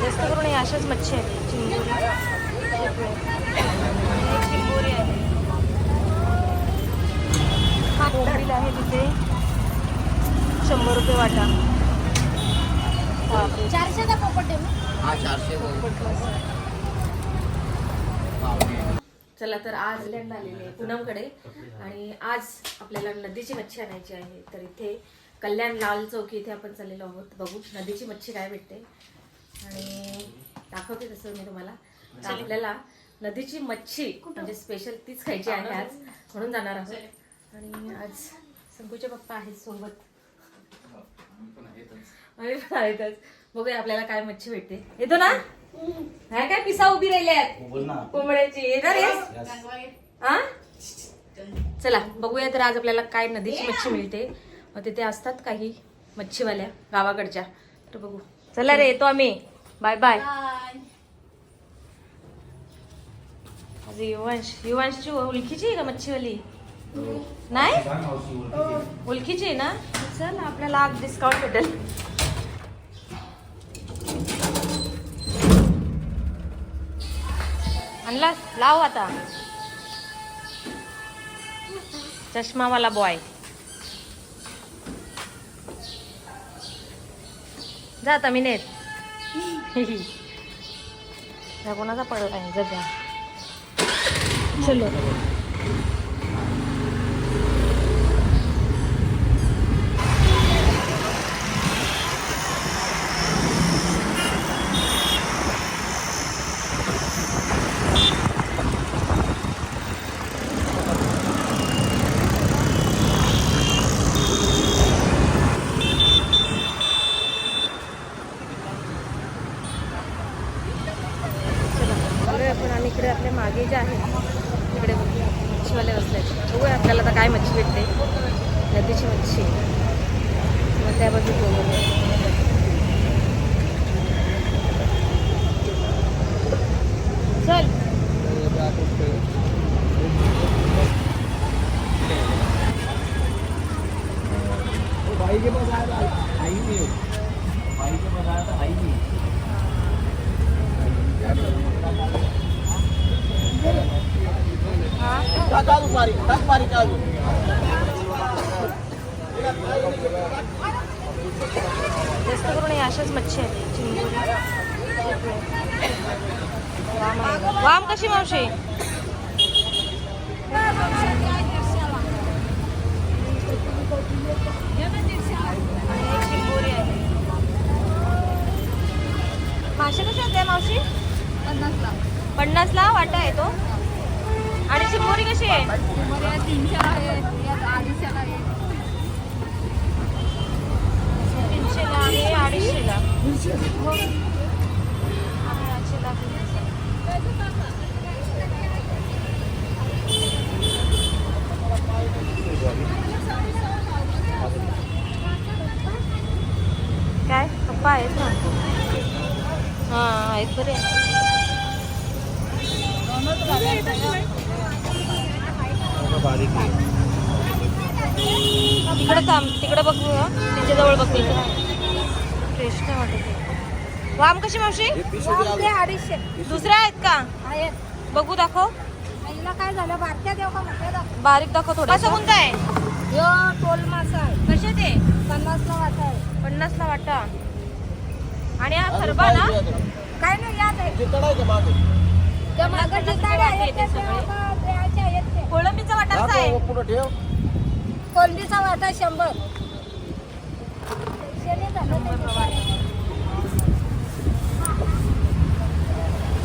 जास्त करून अशाच मच्छी आहेत. चिंबोरी हे चिंबोरी आहे. हा तिथे. शंभर रुपये वाटा. बापरे. चारशेचा पोपट आहे हा चारशे चला तर आज लँड आलेले आहे पूनमकडे. आणि आज आपल्याला नदीची मच्छी आणायची आहे. तर इथे कल्याण लाल चौकी इथे आपण चाललेलो आहोत. बघू नदीची मच्छी काय भेटते. आणि दाखवते तसं मी तुम्हाला. तर आपल्याला नदीची मच्छी म्हणजे स्पेशल तीच खायची आहे आज. म्हणून जाणार आहोत. आणि आज शंभूचे पप्पा आहेत सोबत. आम्ही पण आहेतच. बघूया आपल्याला काय मच्छी भेटते. येतो ना? काय काय पिसा उभी राहिली आहेत कोंबड्याची. येणार आहेस? हा? चला बघूया तर आज आपल्याला काय नदीची मच्छी मिळते. मग तिथे असतात काही मच्छीवाल्या गावाकडच्या. तर बघू. चला रे येतो आम्ही. बाय बाय आज युवांश युवांशची ओळखीची आहे का मच्छीवाली? नाही. ओळखीची. आहे ना? चल आपल्याला आज डिस्काउंट भेटेल. आणला लाव आता. चष्मावाला बॉय जा आता मी नेत. जा कोणाचा पडला आहे जा. चला बघूया आपण आम्ही इकडे मागे जे आहे तिकडे मच्छीवाले बसले बघूया आपल्याला आता काय मच्छी भेटते. नदीची मच्छी. मग त्या बाजू बघूया चल भाई के पास आया था आई नहीं भाई के पास आया था आई नहीं हा कालू मारी टाक जास्त करून हे अशाच मच्छी आहेत आहे. वाम कशी मावशी आणि एक चिंबोरी आहे मासे कसे आहेत मावशी पन्नासला पन्नासला वाटा आहे तो आणि चिंबोरी कशी आहे मध्ये तीनशेला आहे यात अडीचशेला आहे तीनशेला आणि अडीचशेला. काय? पप्पा आहेत ना? हा आहेत बरे. बारीक तिकडे थांब तिकडे बघू. त्यांच्या जवळ बघ फ्रेश नाही वाटत आहे. वाम कशी मावशी? ते अडीचशे. दुसऱ्या आहेत का? आहेत. बघू दाखव. आईला काय झालं? बारक्या देव का मोठ्या दाखव बारीक दाखव थोडं. असं कोणतं आहे? यो टोल मासा आहे. कसे ते? पन्नासला वाटा आहे. पन्नासला वाटा. आणि हा खरबा ना? काय नाही याद आहे. त्या मागं जिताडे रुपये कोळंबीचा वाटा कसा आहे? पुढे ठेव. कोलंबीचा वाटा शंभर. शेणे झालं ते.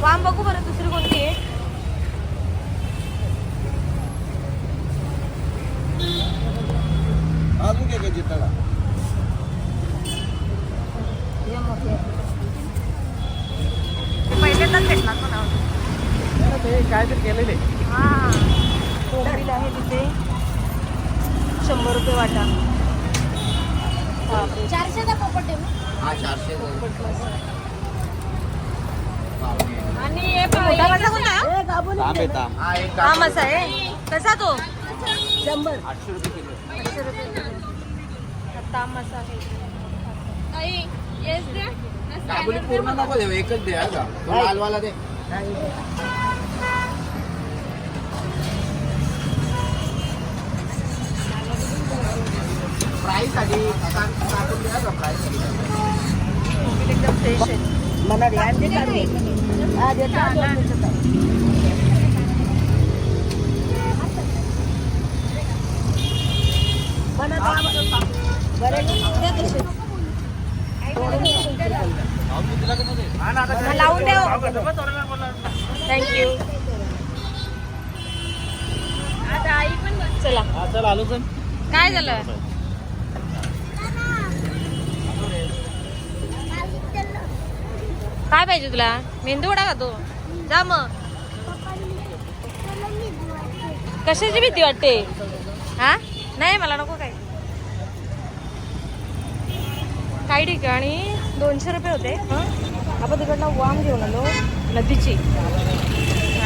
वाम बघू बरं दुसरी कोणती आहे. अजून काय काय मोठे. पहिल्यांदाच भेटला मला ते काय तर केलेले. हा. कोंबडील आहे तिथे. शंभर रुपये वाटा. चारशेचा पोपट आहे आणि हे मोठा कोणता? आहे? हा मासा कसा तो? शंभर. आठशे रुपये किलो. आठशे रुपये किलो. हा ताम मासा आहे. दाबोली पूर्ण नको देऊ एकच दे का? तो लालवाला दे. एकदम फ्रेश आहे लावून द्या थँक्यू चला. चल आलो पण. काय झालं? काय पाहिजे तुला? मेंदू वडा का तू? जा मग. कशाची भीती वाटते? हा? नाही मला नको काय काही ठिकाणी दोनशे रुपये होते. आपण तिकडनं वाम घेऊन आलो नदीची.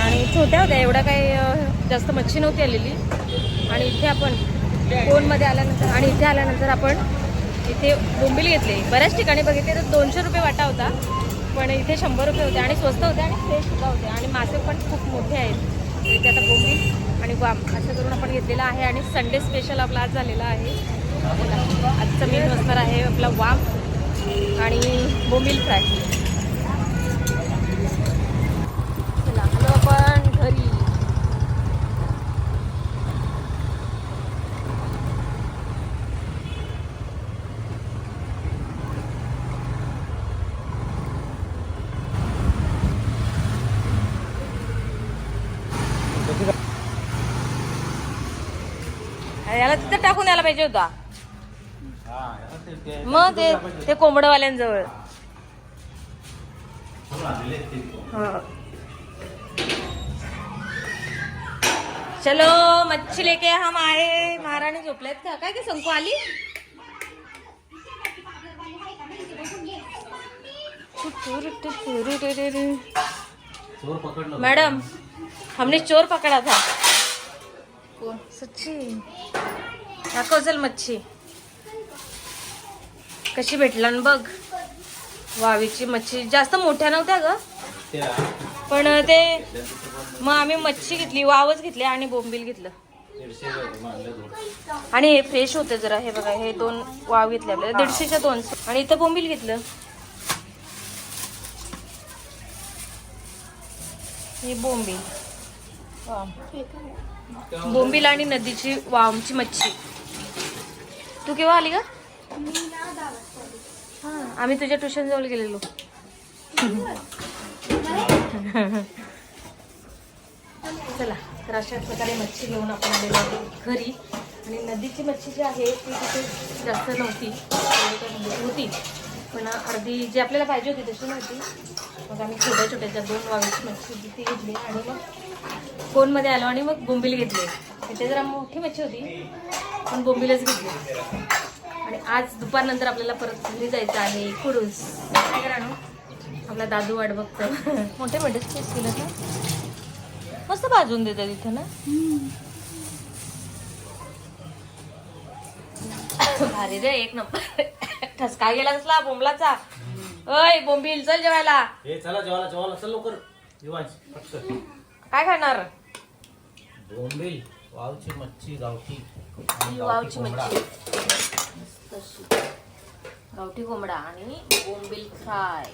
आणि छोट्या होत्या एवढा काही जास्त मच्छी नव्हती आलेली. आणि इथे आपण कोनमध्ये आल्यानंतर आणि इथे आल्यानंतर आपण इथे बोंबील घेतले. बऱ्याच ठिकाणी बघितले तर दोनशे रुपये वाटा होता. पण इथे शंभर रुपये होते आणि स्वस्त होते आणि फ्रेश सुद्धा होते. आणि मासे पण खूप मोठे आहेत. इथे आता बोंबील आणि वाम असं करून आपण घेतलेलं आहे आणि संडे स्पेशल आपला आज झालेला आहे. आजचं मेन असणार आहे आपला वाम आणि बोंबील फ्राय चला आलो आपण घरी याला तिथं टाकून यायला पाहिजे होता. मग ते ते कोंबडवाल्यांजवळ. हा. चलो मच्छी लेके हम आए. महाराणी झोपलेत का? काय काय संकू आली? मैडम हमने चोर पकड़ा था. सच्ची? दाखव चल मच्छी. कशी भेटला न बघ. वावीची मच्छी. जास्त मोठ्या नव्हत्या ग. पण ते मग आम्ही मच्छी घेतली वावच घेतली आणि बोंबील घेतलं. आणि हे फ्रेश होते जरा. हे बघा हे दोन वाव घेतले आपल्याला. दीडशेच्या दोन. आणि इथं बोंबील घेतलं. हे बोंबील. बोंबील आणि नदीची वामची मच्छी. तू केव्हा आली का आम्ही तुझ्या ट्युशन जवळ गेलेलो. चला तर अशा प्रकारे मच्छी घेऊन आपण आलेलो आहोत घरी. आणि नदीची मच्छी जी आहे ती तिथे जास्त नव्हती. होती. पण अर्धी जी आपल्याला पाहिजे होती तशी नव्हती. मग आम्ही छोट्या छोट्याच्या दोन वावीची मच्छी होती ती घेतली आणि मग कोनमध्ये आलो आणि मग बोंबील घेतले. तिथे जरा मोठी मच्छी होती पण बोंबीलच घेतली. आणि आज दुपारनंतर आपल्याला परत घरी जायचं आहे कुडूस काय करा नो? आपला दादू वाट बघतो. मोठे मोठे पीस केलं ना? मस्त भाजून देतात इथं ना? भारी रे एक नंबर. ठसका गेला कसला बोंबलाचा. अय बोंबील चल जेवायला. हे चला जेवायला जेवायला चल लवकर. पटकन काय खाणार? बोंबील वावची मच्छी गावठी. आणि गावठी वावची कोंबडा. मच्छी. गावठी कोंबडा आणि बोंबील फ्राय.